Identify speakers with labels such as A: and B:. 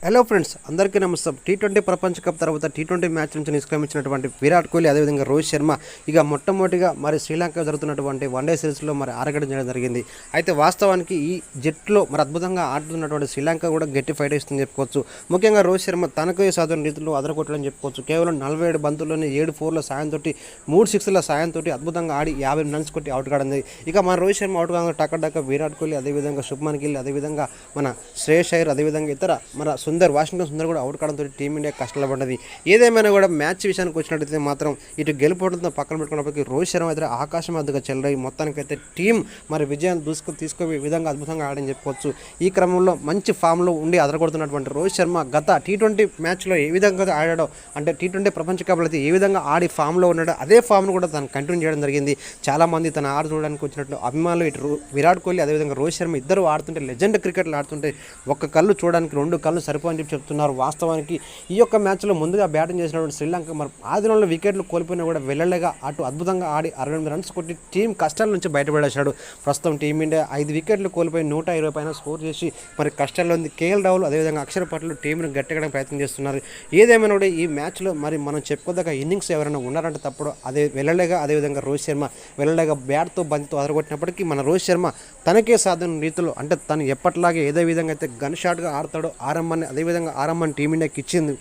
A: Hello friends అందరికీ నమస్తే T twenty ప్రపంచ కప్ తర్వాత టీ ట్వంటీ మ్యాచ్ నుంచి నిష్క్రమించినటువంటి విరాట్ కోహ్లీ అదేవిధంగా రోహిత్ శర్మ ఇక మొట్టమొదటిగా మరి శ్రీలంక జరుగుతున్నటువంటి వన్డే సిరీస్లో మరి ఆరగడం చేయడం జరిగింది. అయితే వాస్తవానికి ఈ జట్టులో మరి అద్భుతంగా ఆడుతున్నటువంటి శ్రీలంక కూడా గట్టి ఫైట్ ఇస్తుందని చెప్పుకోవచ్చు. ముఖ్యంగా రోహిత్ శర్మ తనకు సాధారణ రీతిలో అదరగొట్టడం చెప్పుకోవచ్చు. కేవలం నలభై ఏడు బంతుల్లోనే ఏడు ఫోర్ల సాయంతో మూడు సిక్స్ల సాయంతో అద్భుతంగా ఆడి యాభై రన్స్ కొట్టి అవుట్ కాడింది ఇక మన రోహిత్ శర్మ అవుట్ కాగా టక్క టక్క విరాట్ కోహ్లీ అదేవిధంగా శుభ్మన్ గిల్ అదేవిధంగా మన శ్రేయస్ అయ్యర్ అదేవిధంగా ఇతర మన సుందర్ వాషింగ్టన్ సుందర్ కూడా అవుట్ కావడంతో టీమిండియా కష్టాలు పడ్డది ఏదేమైనా కూడా మ్యాచ్ విషయానికి వచ్చినట్టయితే మాత్రం ఇటు గెలుపోవడంతో పక్కన పెట్టుకున్నప్పటికీ రోహిత్ శర్మ అయితే ఆకాశం అద్దగా చెల్లరాయి మొత్తానికైతే టీం మరి విజయాన్ని దూసుకు తీసుకునే విధంగా అద్భుతంగా ఆడని చెప్పుకోవచ్చు ఈ క్రమంలో మంచి ఫామ్లో ఉండి అదరగొడుతున్నటువంటి రోహిత్ శర్మ గత టీ ట్వంటీ మ్యాచ్లో ఏ విధంగా ఆడాడో అంటే టీ ట్వంటీ ప్రపంచ కప్లో అయితే ఏ విధంగా ఆడి ఫామ్లో ఉన్నాడో అదే ఫామ్ను కూడా తను కంటిన్యూ చేయడం జరిగింది. చాలామంది తన ఆడ చూడడానికి వచ్చినట్టు అభిమానులు ఇటు విరాట్ కోహ్లీ అదేవిధంగా రోహిత్ శర్మ ఇద్దరు ఆడుతుంటే లెజెండ్ క్రికెట్లు ఆడుతుంటే ఒక్క కళ్ళు చూడడానికి రెండు కళ్ళు సరిపోని చెప్పి చెప్తున్నారు. వాస్తవానికి ఈ యొక్క మ్యాచ్లో ముందుగా బ్యాటింగ్ చేసినటువంటి శ్రీలంక మరి ఆదిలో వికెట్లు కోల్పోయినా కూడా వెళ్ళలేగా అటు అద్భుతంగా ఆడి అరవై ఎనిమిది రన్స్ కొట్టి టీం కష్టాల నుంచి బయటపడేశాడు. ప్రస్తుతం టీమిండియా ఐదు వికెట్లు కోల్పోయి నూట ఇరవై పైన స్కోర్ చేసి మరి కష్టాల్లో ఉంది. కేఎల్ రావులు అదేవిధంగా అక్షర పట్లు టీంను గట్టెక్కడానికి ప్రయత్నం చేస్తున్నారు. ఏదేమైనా కూడా ఈ మ్యాచ్లో మరి మనం చెప్పుకోదగ్గ ఇన్నింగ్స్ ఎవరైనా ఉన్నారంటే తప్పుడు. అదే వెళ్ళలేగా అదేవిధంగా రోహిత్ శర్మ వెళ్ళలేగా బ్యాట్తో బంతితో అదరగొట్టినప్పటికీ మన రోహిత్ శర్మ తనకే సాధన రీతిలో అంటే తను ఎప్పటిలాగే ఏదే విధంగా అయితే గన్ షాట్గా ఆడతాడో ఆరంభాన్ని అదేవిధంగా ఆరంభం టీమిండియాకి ఇచ్చింది